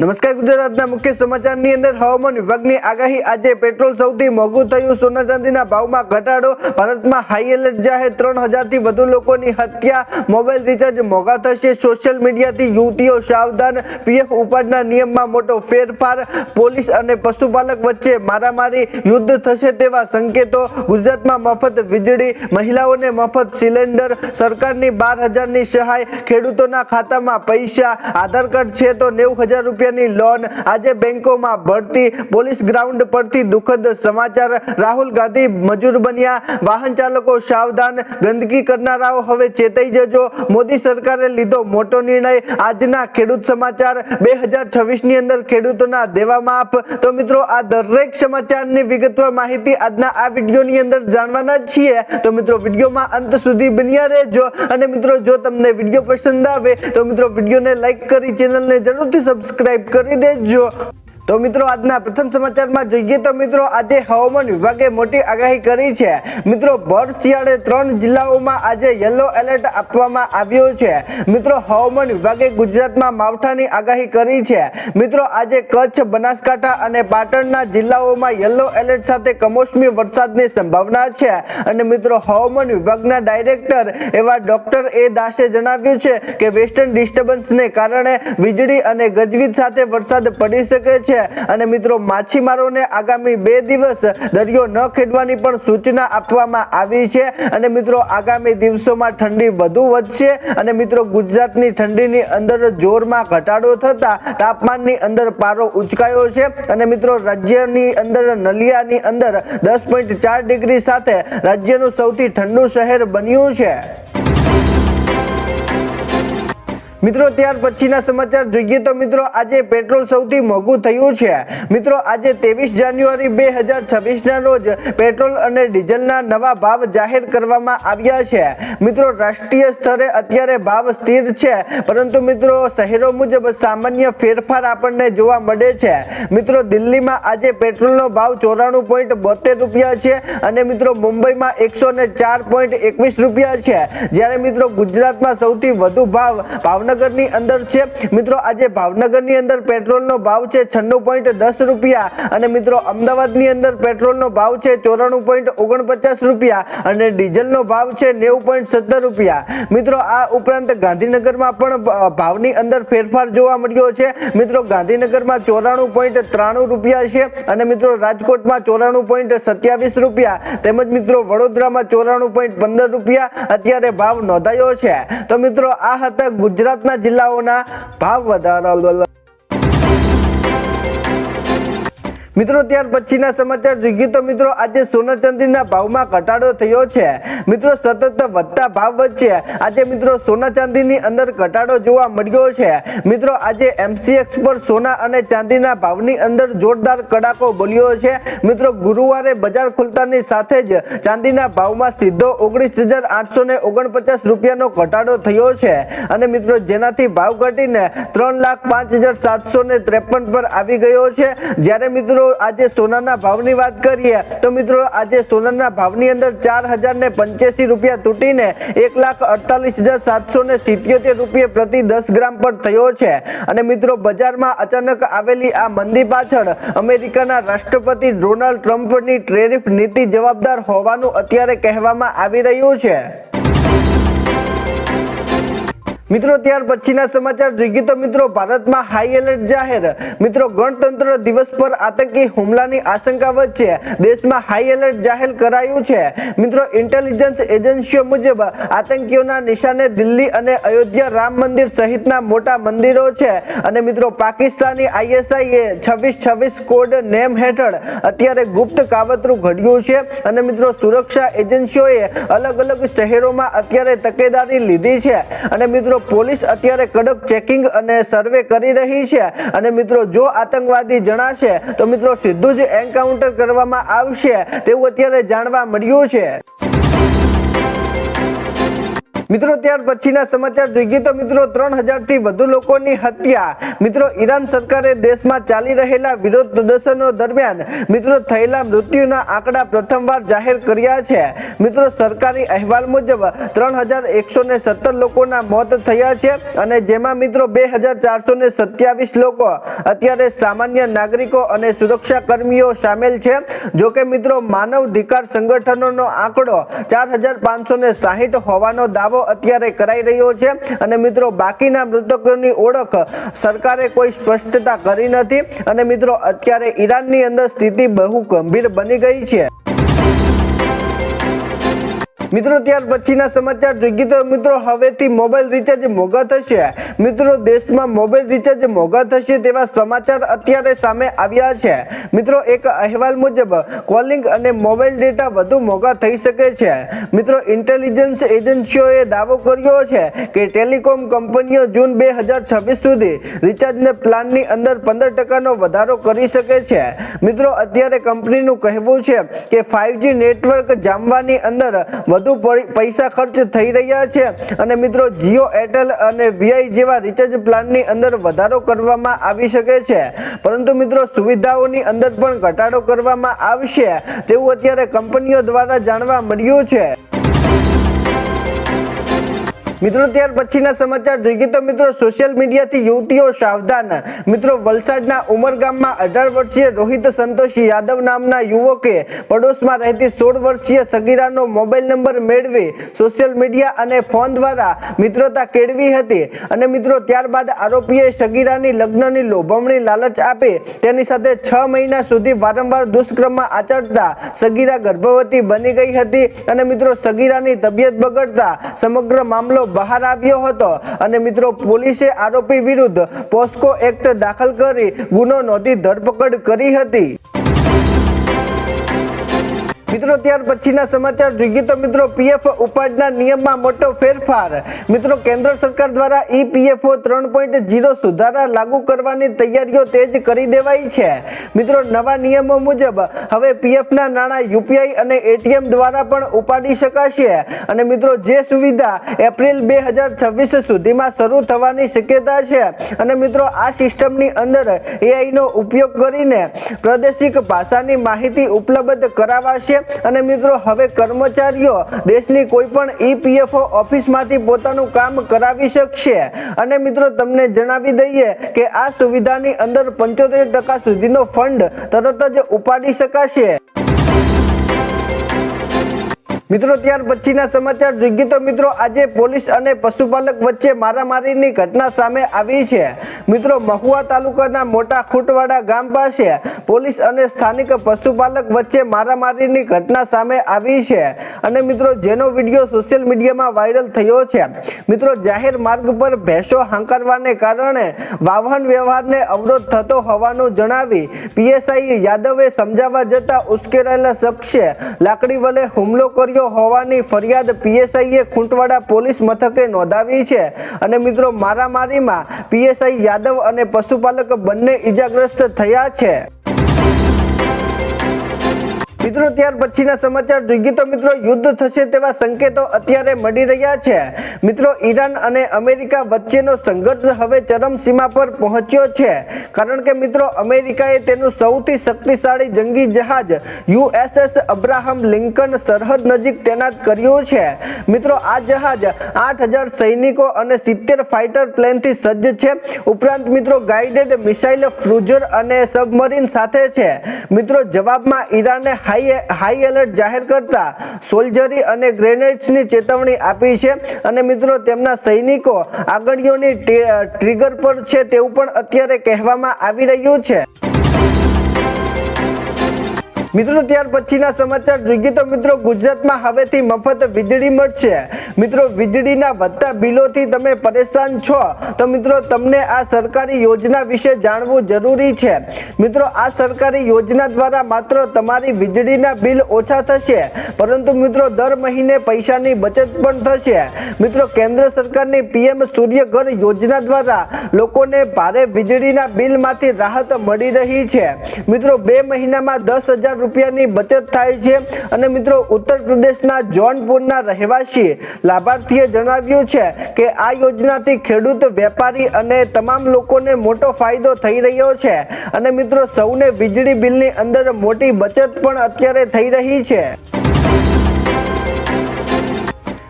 નમસ્કાર ગુજરાતના મુખ્ય સમાચારની અંદર હવામાન વિભાગની આગાહી. આજે પેટ્રોલ સૌથી મોંઘું થયું. સોના ચાંદીના ભાવમાં ઘટાડો. ભારતમાં હાઈ એલર્ટ જાહેર. ત્રણ હજારથી વધુ લોકોની હત્યા. મોબાઈલ રિચાર્જ મોંઘા થશે. સોશિયલ મીડિયાથી યુવતીઓ સાવધાન. પીએફ ઉપાડના નિયમમાં મોટો ફેરફાર. પોલીસ અને પશુપાલક વચ્ચે મારામારી યુદ્ધ થશે તેવા સંકેતો. ગુજરાતમાં મફત વીજળી, મહિલાઓને મફત સિલિન્ડર, સરકારની બાર હજારની સહાય, ખેડૂતોના ખાતામાં પૈસા. આધાર કાર્ડ છે તો નેવું હજાર રૂપિયાની લોન આજે બેંકોમાં ભરતી. પોલીસ ગ્રાઉન્ડ પરથી દુઃખદ સમાચાર. રાહુલ ગાંધી મજૂર બન્યા. વાહન ચાલકો સાવધાન. ગંદકી કરનારાઓ હવે ચેતાઈ જજો. મોદી સરકારે લીધો મોટો નિર્ણય. આજના ખેડૂત સમાચાર. બે હજાર છવ્વીસની અંદર ખેડૂતોના દેવા માફ. તો મિત્રો, આ દરેક સમાચારની વિગતવાર માહિતી આજના આ વિડીયોની અંદર જાણવાના છીએ. તો મિત્રો, વિડીયોમાં અંત સુધી બન્યા રહેજો. અને મિત્રો, જો તમને વીડિયો પસંદ આવે, તો મિત્રો, વિડીયોને લાઈક કરી ચેનલને જરૂરથી સબસ્ક્રાઇબ કરી દેજો. તો મિત્રો, આજના પ્રથમ સમાચારમાં જોઈએ તો મિત્રો, આજે હવામાન વિભાગે મોટી આગાહી કરી છે. મિત્રો, ભર શિયાળે ત્રણ જિલ્લાઓમાં આજે યલો એલર્ટ આપવામાં આવ્યો છે. મિત્રો, હવામાન વિભાગે ગુજરાતમાં માવઠાની આગાહી કરી છે. મિત્રો, આજે કચ્છ, બનાસકાંઠા અને પાટણના જિલ્લાઓમાં યલો એલર્ટ સાથે કમોસમી વરસાદની સંભાવના છે. અને મિત્રો, હવામાન વિભાગના ડાયરેક્ટર એવા ડોક્ટર એ દાસે જણાવ્યું છે કે વેસ્ટર્ન ડિસ્ટર્બન્સને કારણે વીજળી અને ગજવીજ સાથે વરસાદ પડી શકે છે. અને મિત્રો, માછીમારોને આગામી બે દિવસ દરિયો ન ખેડવાની પણ સૂચના આપવામાં આવી છે. અને મિત્રો, આગામી દિવસોમાં ઠંડી વધુ વધશે. અને મિત્રો, ગુજરાતની ઠંડીની અંદર જોરમાં ઘટાડો થતા તાપમાનની અંદર પારો ઉચકાયો છે. અને મિત્રો, રાજ્યની અંદર નલિયાની અંદર દસ પોઈન્ટ ચાર ડિગ્રી સાથે રાજ્યનું સૌથી ઠંડુ શહેર બન્યું છે. મિત્રો, ત્યાર પછીના સમાચાર જોઈએ તો મિત્રો, આજે પેટ્રોલ સૌથી મોંઘું થયું છે. મિત્રો, આજે ત્રેવીસ જાન્યુઆરી બે હજાર છવ્વીસના રોજ પેટ્રોલ અને ડીઝલના નવા ભાવ જાહેર કરવામાં આવ્યા છે. મિત્રો, રાષ્ટ્રીય સ્તરે અત્યારે ભાવ સ્થિર છે, પરંતુ મિત્રો, શહેરો મુજબ સામાન્ય ફેરફાર આપણને જોવા મળે છે. મિત્રો, દિલ્હીમાં આજે પેટ્રોલનો ભાવ ચોરાણું પોઈન્ટ બોતેર રૂપિયા છે અને મિત્રો, મુંબઈમાં એકસો ને ચાર પોઈન્ટ એકવીસ રૂપિયા છે. જ્યારે મિત્રો, ગુજરાતમાં સૌથી વધુ ભાવ ભાવનગરની અંદર છે. મિત્રો, આજે ભાવનગરની અંદર પેટ્રોલનો ભાવ છે છન્નું પોઈન્ટ દસ રૂપિયા અને મિત્રો, અમદાવાદની અંદર પેટ્રોલનો ભાવ છે ચોરાણું પોઈન્ટ ઓગણપચાસ રૂપિયા અને ડીઝલનો ભાવ છે નેવું પોઈન્ટ સત્તર રૂપિયા. મિત્રો, આ ઉપરાંત ગાંધીનગરમાં પણ ભાવની અંદર ફેરફાર જોવા મળ્યો છે. મિત્રો, ગાંધીનગરમાં ચોરાણું પોઈન્ટ ત્રાણું રૂપિયા છે અને મિત્રો, રાજકોટમાં ચોરાણું પોઈન્ટ સત્યાવીસ રૂપિયા. તેમજ મિત્રો, વડોદરામાં ચોરાણું પોઈન્ટ પંદર રૂપિયા અત્યારે ભાવ નોંધાયો છે. તો મિત્રો, આ હતા ગુજરાતના જિલ્લાઓના ભાવ વધારા. મિત્રો, ત્યાર પછીના સમાચાર જોઈએ તો મિત્રો, આજે સોના ચાંદીના ભાવમાં ઘટાડો થયો છે. મિત્રો, સતત વધતા ભાવ વચ્ચે આજે મિત્રો સોના ચાંદીની અંદર ઘટાડો જોવા મળ્યો છે. મિત્રો, આજે એમસીએક્સ પર સોના અને ચાંદીના ભાવની અંદર જોરદાર કડાકો બોલ્યો છે. મિત્રો, ગુરુવારે બજાર ખુલતાની સાથે જ ચાંદીના ભાવમાં સીધો ઓગણીસ હજાર આઠસો ને ઓગણપચાસ રૂપિયાનો ઘટાડો થયો છે. અને મિત્રો, જેનાથી ભાવ ઘટીને ત્રણ લાખ પાંચ હજાર સાતસો ત્રેપન પર આવી ગયો છે. જ્યારે મિત્રો આજે સોનાના ભાવની વાત કરીએ, તો મિત્રો આજે સોનાના ભાવની અંદર ચાર હજારને પંચ્યાસી રૂપિયા તૂટીને એક લાખ અડતાલીસ હજાર સાતસો ને સિત્યોતેર રૂપિયા પ્રતિ દસ ગ્રામ પર થયો છે. અને મિત્રો બજારમાં અચાનક આવેલી આ મંદી પાછળ અમેરિકાના રાષ્ટ્રપતિ ડોનાલ્ડ ટ્રમ્પની ટ્રેરિફ નીતિ જવાબદાર હોવાનું અત્યારે કહેવામાં આવી રહ્યું છે. મિત્રો, ત્યાર પછીના સમાચાર જોઈએ તો મિત્રો, ભારતમાં હાઈ એલર્ટ જાહેર. મિત્રો, ગણતંત્ર દિવસ પર આતંકી હુમલાની આશંકા વચ્ચે દેશમાં હાઈ એલર્ટ જાહેર કરાયું છે. મિત્રો ઇન્ટેલિજન્સ એજન્સીઓ મુજબ આતંકીઓના નિશાને દિલ્હી અને અયોધ્યા રામ મંદિર સહિતના મોટા મંદિરો છે. અને મિત્રો, પાકિસ્તાની આઈએસઆઈએ છવ્વીસ છવ્વીસ કોડ નેમ હેઠળ અત્યારે ગુપ્ત કાવતરું ઘડ્યું છે. અને મિત્રો, સુરક્ષા એજન્સીઓએ અલગ અલગ શહેરોમાં અત્યારે તકેદારી લીધી છે. અને મિત્રો પોલીસ અત્યારે કડક ચેકિંગ અને સર્વે કરી રહી છે. અને મિત્રો, જો આતંકવાદી જણાશે, તો મિત્રો સીધું જ એન્કાઉન્ટર કરવામાં આવશે. તેવું અત્યારે જાણવા મળ્યું છે. મિત્રો, ત્યાર પછીના સમાચાર જોઈએ તો મિત્રો, ત્રણ હજારથી વધુ લોકોની હત્યા. મિત્રો, ઈરાન સરકારે દેશમાં ચાલી રહેલા વિરોધ પ્રદર્શનો દરમિયાન મિત્રો, થયેલા મૃત્યુના આંકડા પ્રથમવાર જાહેર કર્યા છે. મિત્રો, સરકારી અહેવાલ મુજબ ત્રણ હજાર એકસો ને સત્તર લોકોના મોત થયા છે અને જેમાં મિત્રો, બે હજાર ચારસો ને સત્યાવીસ લોકો અત્યારે સામાન્ય નાગરિકો અને સુરક્ષા કર્મીઓ સામેલ છે. જો કે મિત્રો, માનવ અધિકાર સંગઠનોનો આંકડો ચાર હજાર પાંચસો ને સાહીઠ હોવાનો દાવો અત્યારે કરાઈ રહ્યો છે. અને મિત્રો, બાકીના મૃતકોની ઓળખ સરકારે કોઈ સ્પષ્ટતા કરી નથી. અને મિત્રો, અત્યારે ઈરાનની અંદર સ્થિતિ બહુ ગંભીર બની ગઈ છે. મિત્રો, ત્યાર પછીના સમાચાર જોઈએ તો મિત્રો, હવેથી મોબાઈલ રિચાર્જ મોંઘા થશે. મિત્રો, દેશમાં મોબાઈલ રિચાર્જ મોંઘા થશે તેવા સમાચાર અત્યારે સામે આવ્યા છે. મિત્રો, એક અહેવાલ મુજબ કોલિંગ અને મોબાઈલ ડેટા વધુ મોંઘા થઈ શકે છે. મિત્રો ઇન્ટેલિજન્સ એજન્સીઓએ દાવો કર્યો છે કે ટેલિકોમ કંપનીઓ જૂન બે હજાર છવ્વીસ સુધી રિચાર્જને પ્લાનની અંદર પંદર ટકાનો વધારો કરી શકે છે. મિત્રો, અત્યારે કંપનીનું કહેવું છે કે ફાઇવજી નેટવર્ક જામવાની અંદર વધુ પૈસા ખર્ચ થઈ રહ્યા છે. અને મિત્રો જીઓ એરટેલ અને વીઆઈ જેવા રિચાર્જ પ્લાનની અંદર વધારો કરવામાં આવી શકે છે. પરંતુ મિત્રો, સુવિધાઓની અંદર પણ ઘટાડો કરવામાં આવશે. તેવું અત્યારે કંપનીઓ દ્વારા જાણવા મળ્યું છે. મિત્રો, ત્યાર પછીના સમાચાર જોઈએ તો મિત્રો સોશિયલ મીડિયાથી યુવતીઓ સાવધાન. મિત્રો, વલસાડના ઉમરગામમાં અઢાર વર્ષીય રોહિત સંતોષ યાદવ નામના યુવકે પડોશમાં રહેતી સોળ વર્ષીય સગીરાનો મોબાઈલ નંબર મેળવી સોશિયલ મીડિયા અને ફોન દ્વારા મિત્રતા કેળવી હતી. અને મિત્રો, ત્યારબાદ આરોપીએ સગીરાની લગ્નની લોભમણી લાલચ આપી. તેની સાથે છ મહિના સુધી વારંવાર દુષ્કર્મમાં આચરતા સગીરા ગર્ભવતી બની ગઈ હતી. અને મિત્રો, સગીરાની તબિયત બગડતા સમગ્ર મામલો બહાર આવ્યો હતો અને મિત્રો પોલીસે આરોપી વિરુદ્ધ પોસ્કો એક્ટ દાખલ કરી ગુનો નોંધી ધરપકડ કરી હતી. મિત્રો, ત્યાર પછીના સમાચાર જોઈએ તો મિત્રો, પીએફ ઉપાડના નિયમમાં મોટો ફેરફાર. મિત્રો, કેન્દ્ર સરકાર દ્વારા ઈ પીએફઓ ત્રણ પોઈન્ટ જીરો સુધારા લાગુ કરવાની તૈયારીઓ તેજ કરી દેવાઈ છે. મિત્રો, નવા નિયમો મુજબ હવે પીએફના નાણાં યુપીઆઈ અને એટીએમ દ્વારા પણ ઉપાડી શકાશે. અને મિત્રો, જે સુવિધા એપ્રિલ બે હજાર છવ્વીસ સુધીમાં શરૂ થવાની શક્યતા છે. અને મિત્રો, આ સિસ્ટમની અંદર એઆઈનો ઉપયોગ કરીને પ્રાદેશિક ભાષાની માહિતી ઉપલબ્ધ કરાવાશે. અને મિત્રો, હવે કર્મચારીઓ દેશની કોઈ પણ ઈપીએફઓ ઓફિસમાંથી પોતાનું કામ કરાવી શકશે. અને મિત્રો, તમને જણાવી દઈએ કે આ સુવિધાની અંદર પંચોતેર ટકા સુધીનો ફંડ તરત જ ઉપાડી શકાશે. મિત્રો, ત્યાર પછીના સમાચાર જોઈએ તો મિત્રો, આજે પોલીસ અને પશુપાલક વચ્ચે મારામારીની ઘટના સામે આવી છે. મિત્રો, મહુવા તાલુકાના મોટા ખૂટવાડા ગામ પાસે પોલીસ અને સ્થાનિક પશુપાલક વચ્ચે મારામારીની ઘટના સામે આવી છે. અને મિત્રો, જેનો વીડિયો સોશિયલ મીડિયામાં વાયરલ થયો છે. મિત્રો, જાહેર માર્ગ પર ભેંસો હાંકરવાને કારણે વાહન વ્યવહારને અવરોધ થતો હોવાનું જણાવી પીએસઆઈ યાદવે સમજાવવા જતા ઉશ્કેરાયેલા શખ્સે લાકડી વડે હુમલો કર્યો હોવાની ફરિયાદ પીએસઆઈએ ખૂંટવાડા પોલીસ મથકે નોંધાવી છે. અને મિત્રો, મારામારીમાં પીએસઆઈ યાદવ અને પશુપાલક બંને ઈજાગ્રસ્ત થયા છે. મિત્રો, ત્યાર પછીના સમાચાર જોઈએ તો મિત્રો, યુદ્ધ થશે તેવા સંકેતો અત્યારે મળી રહ્યા છે. મિત્રો, ઈરાન અને અમેરિકા વચ્ચેનો સંઘર્ષ હવે ચરમસીમા પર પહોંચ્યો છે. કારણ કે મિત્રો, અમેરિકાએ તેનું સૌથી શક્તિશાળી જંગી જહાજ યુએસએસ અબ્રાહમ લિંકન સરહદ નજીક તૈનાત કર્યું છે. મિત્રો, આ જહાજ આઠ હજાર સૈનિકો અને સિત્તેર ફાઇટર પ્લેનથી સજ્જ છે. ઉપરાંત મિત્રો ગાઇડેડ મિસાઇલ ક્રુઝર અને સબમરીન સાથે છે. મિત્રો, જવાબમાં ઈરાને હાઈ હાઈ એલર્ટ જાહેર કરતા સોલ્જરી અને ગ્રેનેડ્સની ચેતવણી આપી છે. અને મિત્રો, તેમના સૈનિકો આગળીઓની ટ્રિગર પર છે તેવું પણ અત્યારે કહેવામાં આવી રહ્યું છે. મિત્રો, ત્યાર પછીના સમાચાર જોઈએ તો મિત્રો, ગુજરાતમાં હવેથી મફત વીજળી મળશે. મિત્રો, વીજળીના વધતા બિલોથી તમે પરેશાન છો. તો મિત્રો, તમને આ સરકારી યોજના વિશે જાણવું જરૂરી છે. મિત્રો, આ સરકારી યોજના દ્વારા માત્ર તમારી વીજળીના બિલ ઓછા થશે, પરંતુ મિત્રો, દર મહિને પૈસાની બચત પણ થશે. મિત્રો, કેન્દ્ર સરકારની પીએમ સૂર્યઘર યોજના દ્વારા લોકોને ભારે વીજળીના બિલમાંથી રાહત મળી રહી છે. મિત્રો, બે મહિનામાં દસ હજાર રૂપિયાની બચત થાય છે. અને મિત્રો, ઉત્તર પ્રદેશના જોનપુરના રહેવાસી લાભાર્થીએ જણાવ્યું છે કે આ યોજનાથી ખેડૂત, વેપારી અને તમામ લોકોને મોટો ફાયદો થઈ રહ્યો છે. અને મિત્રો, સૌને વીજળી બિલની અંદર મોટી બચત પણ અત્યારે થઈ રહી છે.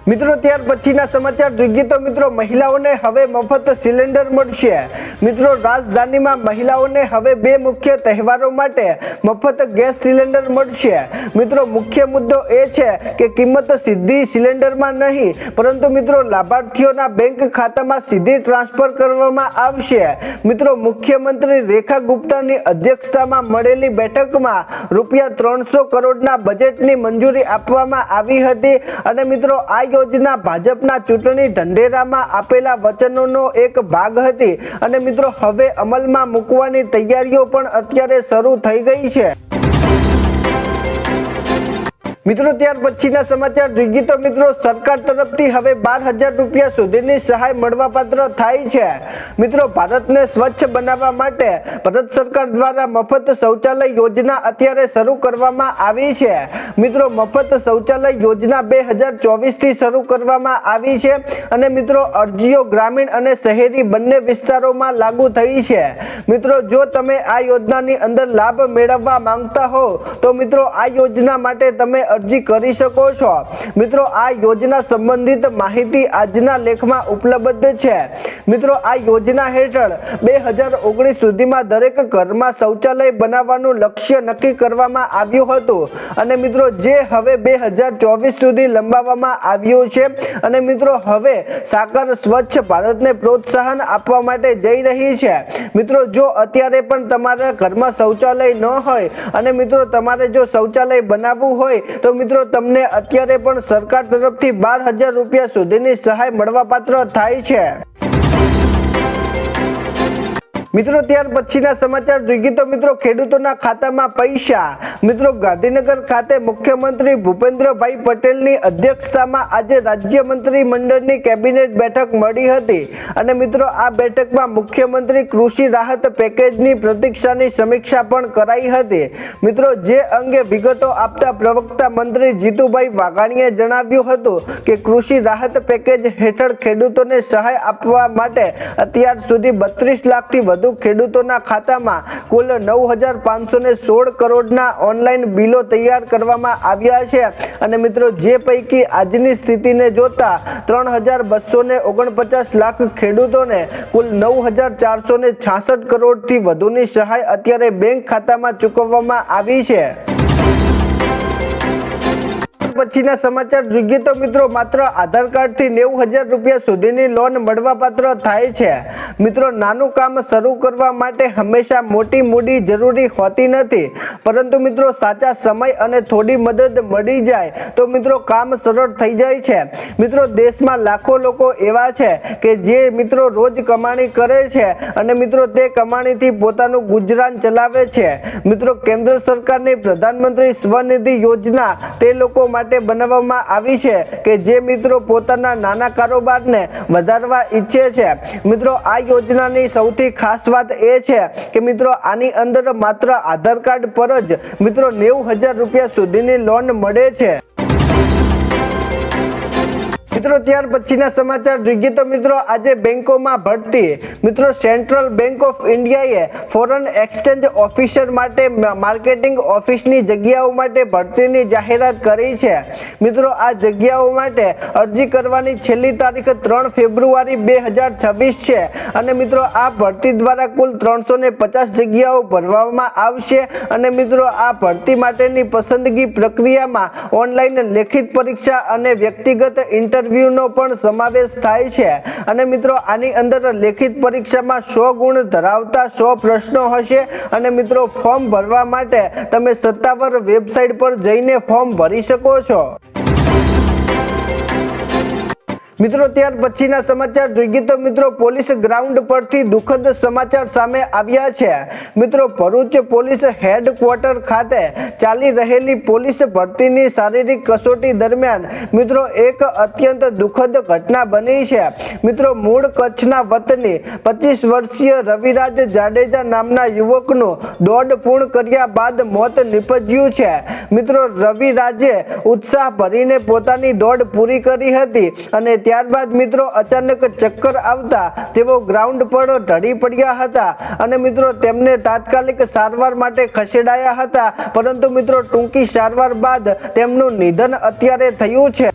મિત્રો, ત્યાર પછીના સમાચાર જોઈએ તો મિત્રો, મહિલાઓને હવે મફત સિલિન્ડર મળશે. મિત્રો, રાજધાનીમાં મહિલાઓને હવે બે મુખ્ય તહેવારો માટે મફત ગેસ સિલિન્ડર મળશે. મિત્રો, મુખ્ય મુદ્દો એ છે કે કિંમત સીધી સિલિન્ડરમાં નહીં, પરંતુ મિત્રો, લાભાર્થીઓના બેંક ખાતામાં સીધી ટ્રાન્સફર કરવામાં આવશે. મિત્રો, મુખ્યમંત્રી રેખા ગુપ્તાની અધ્યક્ષતામાં મળેલી બેઠકમાં રૂપિયા ત્રણસો કરોડના બજેટની મંજૂરી આપવામાં આવી હતી. અને મિત્રો, આ યોજના ભાજપના ચૂંટણી ઢંઢેરામાં આપેલા વચનોનો એક ભાગ હતી. અને મિત્રો, હવે અમલમાં મૂકવાની તૈયારીઓ પણ અત્યારે શરૂ થઈ ગઈ છે. મિત્રો, ત્યાર પછીના સમાચાર જોઈએ તો મિત્રો, સરકાર તરફથી હવે બાર હજાર રૂપિયા સુધીની સહાય મળવાપાત્ર થાય છે. મિત્રો, ભારતને સ્વચ્છ બનાવવા માટે ભારત સરકાર દ્વારા મફત શૌચાલય યોજના અત્યારે શરૂ કરવામાં આવી છે. મિત્રો, મફત શૌચાલય યોજના બે હજાર ચોવીસથી શરૂ કરવામાં આવી છે અને મિત્રો, અરજીઓ ગ્રામીણ અને શહેરી બંને વિસ્તારોમાં લાગુ થઈ છે. મિત્રો, જો તમે આ યોજનાની અંદર લાભ મેળવવા માંગતા હો, તો મિત્રો, આ યોજના માટે તમે અરજી કરી શકો છો. મિત્રો, આ યોજના સંબંધિત માહિતી આજના લેખમાં ઉપલબ્ધ છે. મિત્રો, આ યોજના હેઠળ બે હજાર ઓગણીસ સુધીમાં દરેક ઘરમાં શૌચાલય બનાવવાનું લક્ષ્ય નક્કી કરવામાં આવ્યું હતું. અને મિત્રો, જે હવે બે હજાર ચોવીસ સુધી લંબાવવામાં આવ્યું છે. અને મિત્રો, હવે સાકર સ્વચ્છ ભારતને પ્રોત્સાહન આપવા માટે જઈ રહી છે. મિત્રો, જો અત્યારે પણ તમારા ઘરમાં શૌચાલય ન હોય અને મિત્રો, તમારે જો શૌચાલય બનાવવું હોય તો મિત્રો, તમને અત્યારે પણ સરકાર તરફથી બાર હજાર રૂપિયા સુધીની સહાય મળવાપાત્ર થાય છે. મિત્રો, ત્યાર પછીના સમાચાર જોઈએ તો મિત્રો, ખેડૂતોના ખાતામાં પૈસા. મિત્રો, ગાંધીનગર ખાતે મુખ્યમંત્રી ભૂપેન્દ્રભાઈ પટેલની અધ્યક્ષતામાં આજે રાજ્ય મંત્રી મંડળની કેબિનેટ બેઠક મળી હતી. અને મિત્રો, આ બેઠકમાં મુખ્યમંત્રી કૃષિ રાહત પેકેજની પ્રતીક્ષાની સમીક્ષા પણ કરાઈ હતી. મિત્રો, જે અંગે વિગતો આપતા પ્રવક્તા મંત્રી જીતુભાઈ વાઘાણીએ જણાવ્યું હતું કે, કૃષિ રાહત પેકેજ હેઠળ ખેડૂતોને સહાય આપવા માટે અત્યાર સુધી બત્રીસ લાખથી વધુ ખેડૂતોના ખાતામાં કુલ નવ હજાર પાંચસો ને સોળ કરોડના ઓનલાઈન બિલો તૈયાર કરવામાં આવ્યા છે. અને મિત્રો, જે પૈકી આજની સ્થિતિને જોતા ત્રણ હજાર બસો ને ઓગણપચાસ લાખ ખેડૂતોને કુલ નવ હજાર ચારસો ને છાસઠ કરોડથી વધુની સહાય અત્યારે બેંક ખાતામાં ચૂકવવામાં આવી છે. પછીના સમાચાર જોઈએ તો મિત્રો માત્ર આધાર કાર્ડથી નેવું હજાર રૂપિયા સુધીની લોન મળવાપાત્ર થાય છે. મિત્રો, નાનું કામ શરૂ કરવા માટે હંમેશા મોટી મૂડી જરૂરી હોતી નથી. પરંતુ મિત્રો, સાચા સમય અને થોડી મદદ મળી જાય તો મિત્રો કામ સરળ થઈ જાય છે. મિત્રો, દેશમાં લાખો લોકો એવા છે કે જે મિત્રો રોજ કમાણી કરે છે અને મિત્રો તે કમાણીથી પોતાનું ગુજરાન ચલાવે છે. મિત્રો, કેન્દ્ર સરકારની પ્રધાનમંત્રી સ્વનિધિ યોજના તે લોકો માટે બનાવવામાં આવી છે કે જે મિત્રો પોતાના નાના કારોબારને વધારવા ઈચ્છે છે. મિત્રો, આ યોજનાની સૌથી ખાસ વાત એ છે કે મિત્રો, આની અંદર માત્ર આધાર કાર્ડ પર જ મિત્રો નેવું હજાર રૂપિયા સુધીની લોન મળે છે. મિત્રો, ત્યાર પછીના સમાચાર જોઈએ તો મિત્રો, આજે બેંકોમાં ભરતી. મિત્રો સેન્ટ્રલ બેંક ઓફ ઇન્ડિયાએ ફોરેન એક્સચેન્જ ઓફિસર માટે માર્કેટિંગ ઓફિસની જગ્યાઓ માટે ભરતીની જાહેરાત કરી છે. મિત્રો, આ જગ્યાઓ માટે અરજી કરવાની છેલ્લી તારીખ ત્રણ ફેબ્રુઆરી બે હજાર છવ્વીસ છે અને મિત્રો, આ ભરતી દ્વારા કુલ ત્રણસો પચાસ જગ્યાઓ ભરવામાં આવશે અને મિત્રો, આ ભરતી માટેની પસંદગી પ્રક્રિયામાં ઓનલાઈન લેખિત પરીક્ષા અને વ્યક્તિગત ઇન્ટરવ્યૂનો પણ સમાવેશ થાય છે. અને મિત્રો, આની અંદર લેખિત પરીક્ષામાં સો ગુણ ધરાવતા સો પ્રશ્નો હશે. અને મિત્રો, ફોર્મ ભરવા માટે તમે સત્તાવાર વેબસાઇટ પર જઈને ફોર્મ ભરી શકો છો. મિત્રો, ત્યાર પછીના સમાચાર જોઈએ તો મિત્રો, પોલીસ ગ્રાઉન્ડ પરથી દુઃખદ સમાચાર સામે આવ્યા છે. મિત્રો, ભરૂચ પોલીસ હેડક્વાર્ટર ખાતે ચાલી રહેલી પોલીસ ભરતીની શારીરિક કસોટી દરમિયાન, મિત્રો, એક અત્યંત દુઃખદ ઘટના બની છે. મિત્રો, મૂળ કચ્છના વતની પચીસ વર્ષીય રવિરાજ જાડેજા નામના યુવકનું દોડ પૂર્ણ કર્યા બાદ મોત નિપજ્યું છે. મિત્રો, રવિરાજે ઉત્સાહ ભરીને પોતાની દોડ પૂરી કરી હતી અને ત્યારબાદ મિત્રો અચાનક ચક્કર આવતા તેઓ ગ્રાઉન્ડ પર ઢળી પડ્યા હતા અને મિત્રો તેમને તાત્કાલિક સારવાર માટે ખસેડાયા હતા. પરંતુ મિત્રો ટૂંકી સારવાર બાદ તેમનું નિધન અત્યારે થયું છે.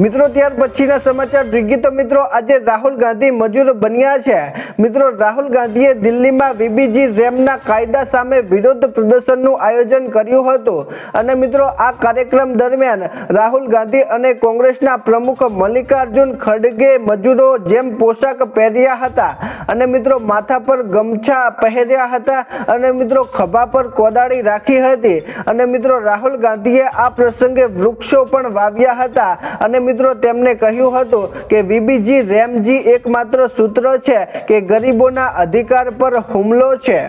મિત્રો, ત્યાર પછીના સમાચાર જોઈએ તો મિત્રો, આજે રાહુલ ગાંધી મજૂર બન્યા છે. મિત્રો, રાહુલ ગાંધીએ દિલ્હીમાં વીબીજી રેમના કાયદા સામે વિરોધ પ્રદર્શનનું આયોજન કર્યું હતું. અને મિત્રો, આ કાર્યક્રમ દરમિયાન રાહુલ ગાંધી અને કોંગ્રેસના પ્રમુખ મલ્લિકાર્જુન ખડગે મજૂરો જેમ પોશાક પહેર્યા હતા અને મિત્રો, માથા પર ગમછા પહેર્યા હતા અને મિત્રો, ખભા પર કોદાળી રાખી હતી. અને મિત્રો, રાહુલ ગાંધીએ આ પ્રસંગે વૃક્ષો પણ વાવ્યા હતા અને મિત્રો, તેમને કહ્યું હતું કે, વીબીજી, રેમજી એકમાત્ર સૂત્ર છે કે ગરીબોના અધિકાર પર હુમલો છે.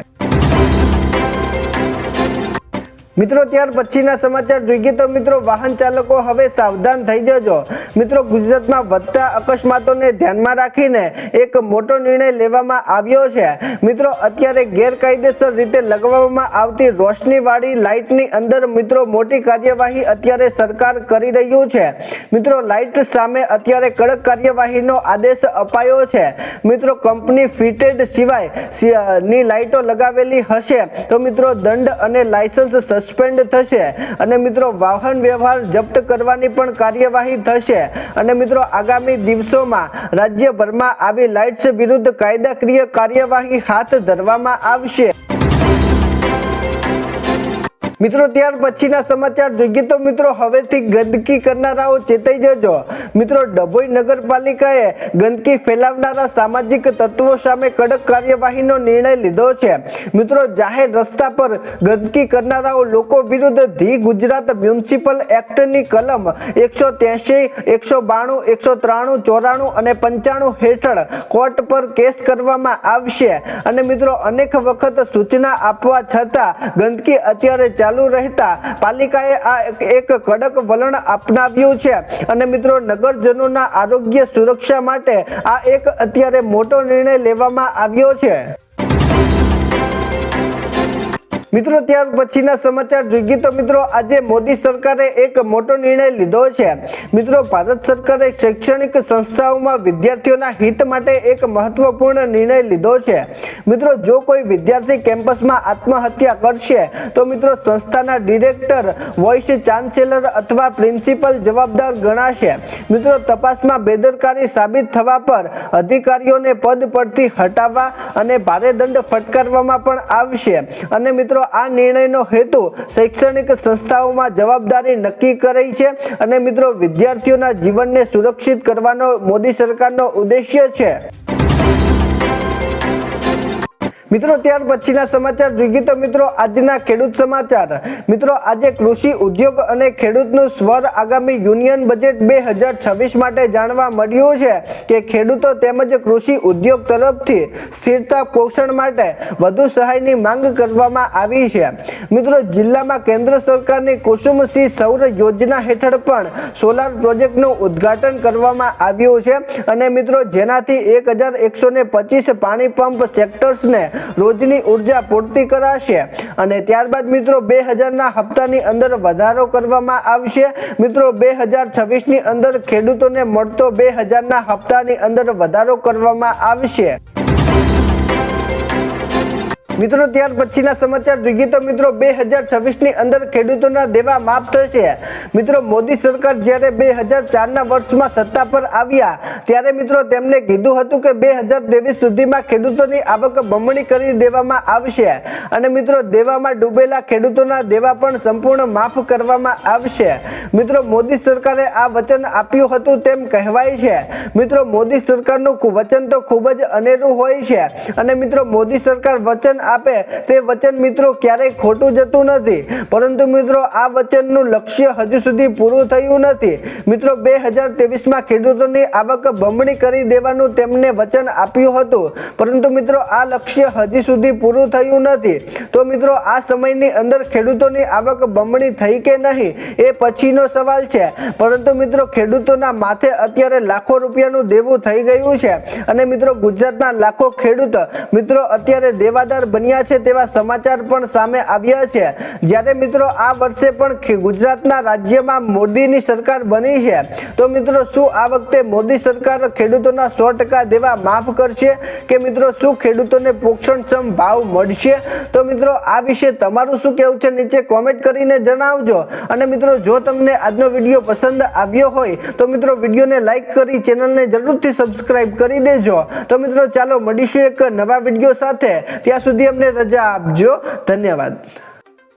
મિત્રો, ત્યાર પછીના સમાચાર જોઈએ તો મિત્રો, વાહન ચાલકો હવે સાવધાન થઈ જજો. મિત્રો, ગુજરાતમાં વધતા અકસ્માતોને ધ્યાનમાં રાખીને એક મોટો નિર્ણય લેવામાં આવ્યો છે. મિત્રો, અત્યારે ગેરકાયદેસર રીતે લગાવવામાં આવતી રોશનીવાળી લાઇટની અંદર મિત્રો, મોટી કાર્યવાહી અત્યારે સરકાર કરી રહ્યું છે. મિત્રો, લાઇટ સામે અત્યારે કડક કાર્યવાહીનો આદેશ અપાયો છે. મિત્રો, કંપની ફિટેડ સિવાયની લાઇટો લગાવેલી હશે. તો મિત્રો, દંડ અને લાયસન્સ સસ્પેન્ડ થશે. અને મિત્રો, વાહન વ્યવહાર જપ્ત કરવાની પણ કાર્યવાહી થશે. અને મિત્રો, આગામી દિવસોમાં રાજ્યભરમાં આવી લાઇટ્સ વિરુદ્ધ કાયદાકીય કાર્યવાહી હાથ ધરવામાં આવશે. મિત્રો, ત્યાર પછીના સમાચાર જોઈએ તો મિત્રો, હવેથી ગંદકી કરનારાઓ ચેતાઈ જજો. મિત્રો, ડભોઈ નગરપાલિકાએ ગંદકી ફેલાવનારા સામાજિક તત્વો સામે કડક કાર્યવાહીનો નિર્ણય લીધો છે. મિત્રો, જાહેર રસ્તા પર ગંદકી કરનારાઓ લોકો વિરુદ્ધ ધી ગુજરાત મ્યુનિસિપલ એક્ટની કલમ એકસો ત્યાસી એકસો બાણું, એકસો ત્રાણું, ચોરાણું અને પંચાણું હેઠળ કોર્ટ પર કેસ કરવામાં આવશે. અને મિત્રો, અનેક વખત સૂચના આપવા છતાં ગંદકી અત્યારે ચાલુ રહેતા પાલિકાએ આ એક કડક વલણ અપનાવ્યું છે. અને મિત્રો, નગરજનોના આરોગ્ય સુરક્ષા માટે આ એક અત્યારે મોટો નિર્ણય લેવામાં આવ્યો છે. મિત્રો, ત્યાર પછીના સમાચાર જોઈએ તો મિત્રો, આજે મોદી સરકારે એક મોટો નિર્ણય લીધો છે. મિત્રો, ભારત સરકારે શૈક્ષણિક સંસ્થાઓમાં વિદ્યાર્થીઓના હિત માટે એક મહત્વપૂર્ણ નિર્ણય લીધો છે. મિત્રો, જો કોઈ વિદ્યાર્થી કેમ્પસમાં આત્મહત્યા કરશે, તો મિત્રો, સંસ્થાના ડિરેક્ટર, વોઇસ ચાન્સેલર અથવા પ્રિન્સિપલ જવાબદાર ગણાશે. મિત્રો, તપાસમાં બેદરકારી સાબિત થવા પર અધિકારીઓને પદ પરથી હટાવવા અને ભારે દંડ ફટકારવામાં પણ આવશે. અને મિત્રો આ નિર્ણયનો હેતુ શૈક્ષણિક સંસ્થાઓમાં જવાબદારી નક્કી કરી છે અને મિત્રો વિદ્યાર્થીઓના જીવનને સુરક્ષિત કરવાનો મોદી સરકારનો ઉદ્દેશ્ય છે. મિત્રો, ત્યાર પછીના સમાચાર જોઈએ તો મિત્રો, આજના ખેડૂત સમાચાર. મિત્રો, આજે કૃષિ ઉદ્યોગ અને ખેડૂતનું સ્વર આગામી યુનિયન બજેટ બે હજાર છવ્વીસ માટે જાણવા મળ્યું છે કે ખેડૂતો તેમજ કૃષિ ઉદ્યોગ તરફથી સ્થિરતા પોષણ માટે વધુ સહાયની માંગ કરવામાં આવી છે. મિત્રો, જિલ્લામાં કેન્દ્ર સરકારની કુસુમસિંહ સૌર યોજના હેઠળ પણ સોલાર પ્રોજેક્ટનું ઉદ્ઘાટન કરવામાં આવ્યું છે. અને મિત્રો, જેનાથી એક હજાર એકસો ને પાણી પંપ સેક્ટર્સને રોજની ઊર્જા પૂર્તિ કરાશે. અને ત્યારબાદ મિત્રો બે હજારના હપ્તાની અંદર વધારો કરવામાં આવશે. મિત્રો બે હજાર છવ્વીસની અંદર ખેડૂતોને મળતો બે હજારના હપ્તાની અંદર વધારો કરવામાં આવશે. મિત્રો, ત્યાર પછીના સમાચાર જોઈએ તો મિત્રો, બે હજાર છવ્વીસની અંદર ખેડૂતોના દેવા માફ થશે. મિત્રો, મોદી સરકાર જ્યારે બે હજાર ચારના વર્ષમાં સત્તા પર આવ્યા, ત્યારે મિત્રો, તેમણે કીધું હતું કે બે હજાર ત્રેવીસ સુધીમાં ખેડૂતોની આવક બમણી કરી દેવામાં આવશે અને મિત્રો, દેવામાં ડૂબેલા ખેડૂતોના દેવા પણ સંપૂર્ણ માફ કરવામાં આવશે. મિત્રો, મોદી સરકારે આ વચન આપ્યું હતું તેમ કહેવાય છે. મિત્રો, મોદી સરકારનું વચન તો ખૂબ જ અનેરું હોય છે. અને મિત્રો, મોદી સરકાર વચન આપે તે વચન મિત્રો ક્યારેય ખોટું જતું નથી. પરંતુ મિત્રો, આ વચનનું લક્ષ્ય હજુ સુધી પૂરું થયું નથી. મિત્રો બે હજાર તેવીસમાં ખેડૂતોની આવક બમણી કરી દેવાનું તેમને વચન આપ્યું હતું. પરંતુ મિત્રો, આ લક્ષ્ય હજી સુધી પૂરું થયું નથી. તો મિત્રો, આ સમયની અંદર ખેડૂતોની આવક બમણી થઈ કે નહીં, એ પછીનો સવાલ છે. પરંતુ મિત્રો, ખેડૂતોના માથે અત્યારે લાખો રૂપિયાનું દેવું થઈ ગયું છે. અને મિત્રો, ગુજરાતના લાખો ખેડૂત મિત્રો, અત્યારે દેવાદાર બન્યા છે તેવા સમાચાર પણ સામે આવ્યા છે. જ્યારે મિત્રો આ વર્ષે પણ ગુજરાતના રાજ્યમાં મોદીની સરકાર બની છે. તો મિત્રો શું આ વખતે મોદી સરકાર ખેડૂતોના સો ટકા દેવા માફ કરશે? કે મિત્રો શું ખેડૂતોને પોષણક્ષમ ભાવ મળશે? તો મિત્રો આ વિશે તમારું શું કહેવું છે નીચે કોમેન્ટ કરીને જણાવજો. અને મિત્રો જો તમને આજનો વીડિયો પસંદ આવ્યો હોય, તો મિત્રો વિડીયોને લાઈક કરી ચેનલને જરૂરથી સબસ્ક્રાઇબ કરી દેજો. તો મિત્રો ચાલો મળીશું એક નવા વીડિયો સાથે. ત્યાં સુધી અમને રજા આપજો. ધન્યવાદ.